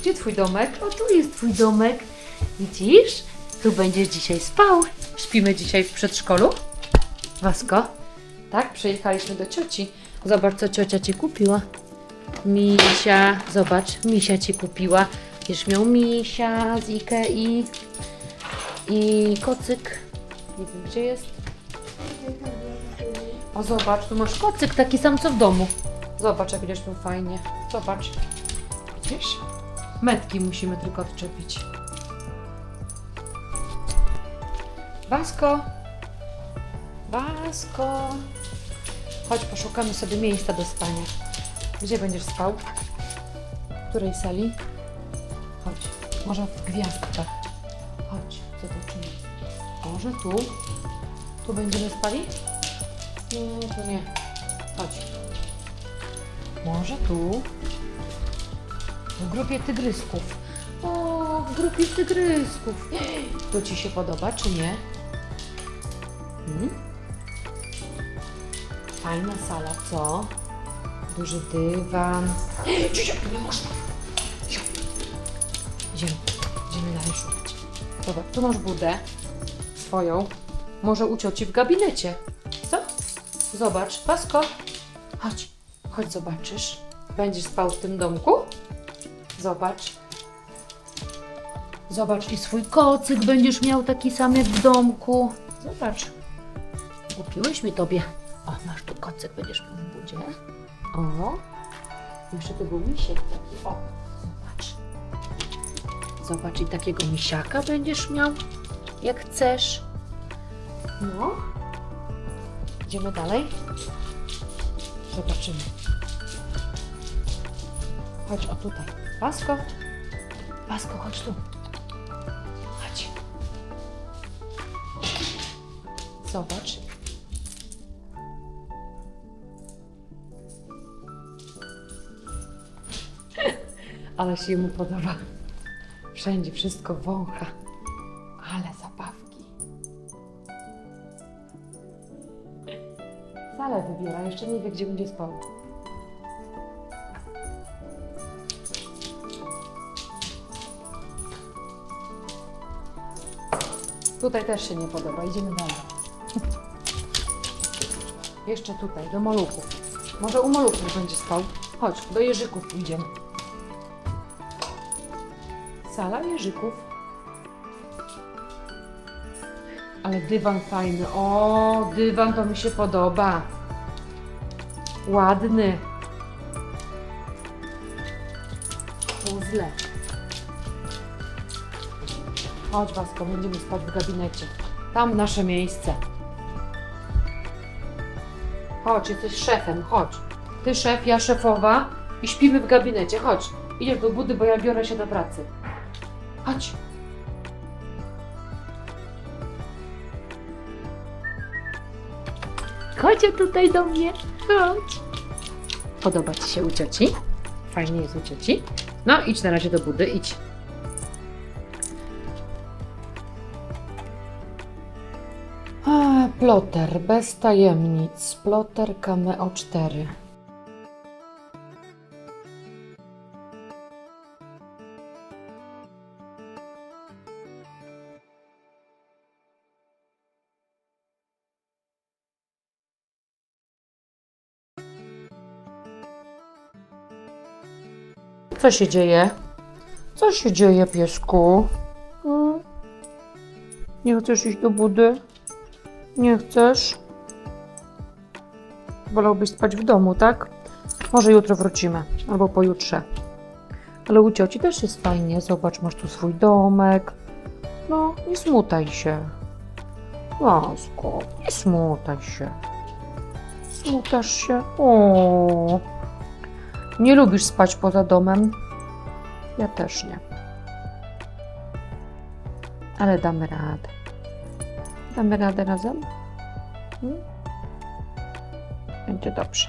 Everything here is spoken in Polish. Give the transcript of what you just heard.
Gdzie twój domek? O, tu jest twój domek. Widzisz? Tu będziesz dzisiaj spał. Śpimy dzisiaj w przedszkolu? Wasko? Tak, przyjechaliśmy do cioci. Zobacz, co ciocia ci kupiła. Misia, zobacz, Misia ci kupiła. Będziesz miał Misia z Ikei i kocyk. Nie wiem, gdzie jest. O, zobacz, tu masz kocyk taki sam, co w domu. Zobacz, jak będziesz fajnie. Zobacz. Widzisz? Metki musimy tylko odczepić. Wasko! Wasko! Chodź, poszukamy sobie miejsca do spania. Gdzie będziesz spał? W której sali? Chodź. Może w gwiazdkach. Chodź, zobaczymy. Może tu? Tu będziemy spali? Nie, to nie. Chodź. Może tu? W grupie tygrysków. O, w grupie tygrysków. To Ci się podoba, czy nie? Hmm? Fajna sala, co? Duży dywan. Ciuciu, nie można. Idziemy, idziemy dalej szukać. Dobra, tu masz budę swoją. Może u cioci w gabinecie. Co? Zobacz, Pasko. Chodź, chodź zobaczysz. Będziesz spał w tym domku? Zobacz. Zobacz, i swój kocyk będziesz miał taki sam jak w domku. Zobacz. Kupiłeś mi tobie. O, masz tu kocyk, będziesz miał w budzie. O. Jeszcze to był misiek taki. O, zobacz. Zobacz, i takiego misiaka będziesz miał, jak chcesz. No. Idziemy dalej. Zobaczymy. Chodź, o tutaj. Pasko. Pasko, chodź tu. Chodź. Zobacz. Ale się mu podoba. Wszędzie wszystko wącha. Ale zabawki. Salę wybiera, jeszcze nie wie, gdzie będzie spał. Tutaj też się nie podoba, idziemy dalej. Jeszcze tutaj, do maluchów. Może u maluchów będzie spał. Chodź, do jeżyków pójdziemy. Sala jeżyków. Ale dywan fajny. O, dywan to mi się podoba. Ładny. Puzzle. Chodź, Wasko, będziemy spać w gabinecie. Tam nasze miejsce. Chodź, jesteś szefem, chodź. Ty szef, ja szefowa i śpimy w gabinecie. Chodź, idziesz do budy, bo ja biorę się do pracy. Chodź. Chodź tutaj do mnie. Chodź. Podoba Ci się u cioci? Fajnie jest u cioci. No, idź na razie do budy, idź. Ploter, bez tajemnic. Ploter Cameo 4. Co się dzieje? Co się dzieje, piesku? Hmm? Nie chcesz iść do budy? Nie chcesz? Wolałbyś spać w domu, tak? Może jutro wrócimy, albo pojutrze. Ale u cioci też jest fajnie. Zobacz, masz tu swój domek. No, nie smutaj się. Łasko, nie smutaj się. Smutasz się? O. Nie lubisz spać poza domem? Ja też nie. Ale damy radę. Damy radę razem? Hmm? Będzie dobrze.